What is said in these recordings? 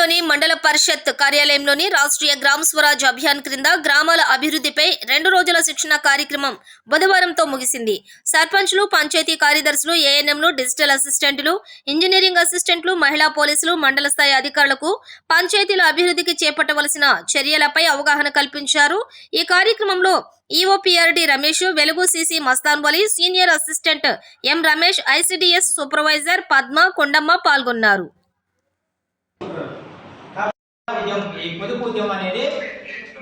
కలువాయిలోని మండల పరిషత్ కార్యాలయంలోని రాష్ట్రీయ గ్రామ స్వరాజ్ అభియాన్ క్రింద గ్రామాల అభివృద్ధిపై రెండు రోజుల శిక్షణ కార్యక్రమం బుధవారంతో ముగిసింది. సర్పంచ్లు పంచాయతీ కార్యదర్శులు ఏఎన్ఎంలు డిజిటల్ అసిస్టెంట్లు ఇంజనీరింగ్ అసిస్టెంట్లు మహిళా పోలీసులు మండల స్థాయి అధికారులకు పంచాయతీల అభివృద్ధికి చేపట్టవలసిన చర్యలపై అవగాహన కల్పించారు. ఈ కార్యక్రమంలో EOPRD Ramesh Velugu CC Mastan Vali senior assistant M Ramesh ICDS supervisor Padma Kondamma పాల్గొన్నారు. ఈ పొదుపు ఉద్యమం అనేది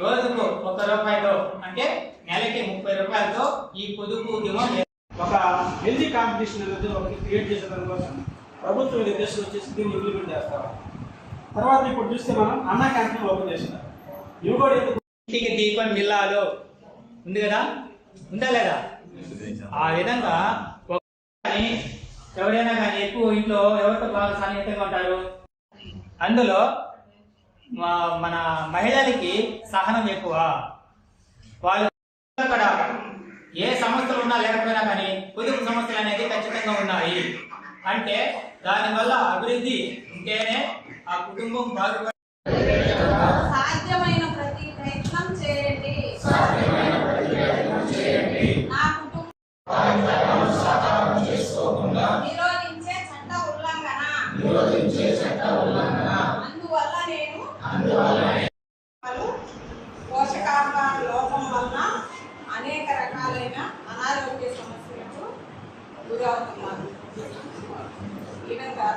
రోజుకు ఒక రూపాయలు అంటే నెలకి ముప్పై రూపాయలతో ఈ పొదుపు ఉద్యమం ఒక హెల్తీ కాంపిటీషన్ అనేది ఒకటి క్రియేట్ చేసేదాని కోసం ప్రభుత్వం నిర్దేశం వచ్చేసి దీన్ని ఇంప్లిమెంట్ చేస్తాం. తర్వాత ఇప్పుడు చూస్తే మనం అన్న క్యాంటీన్ ఓపెన్ చేసినాం ఇవి కూడా ఇంటికి దీపం మిల్లాలో ఉంది కదా? ఉందా లేదా? ఆ విధంగా ఎవరైనా కానీ ఎక్కువ ఇంట్లో ఎవరితో బాగా సన్నిహితంగా ఉంటారు? అందులో మన మహిళలకి సహనం ఎక్కువ. వాళ్ళు అక్కడ ఏ సమస్యలు ఉన్నా లేకపోయినా కానీ పొదుపు సమస్యలు అనేది ఖచ్చితంగా ఉన్నాయి. అంటే దానివల్ల అభివృద్ధి ఉంటేనే ఆ కుటుంబం బాగుపడి సాధ్యమైన ప్రతి ప్రయత్నం చేయండి. నా కుటుంబం నిరోధించే చట్ట ఉల్లంఘన. వలన అనేక రకాలైన అనారోగ్య సమస్యలకు గురవుతున్నారు. ఈ విధంగా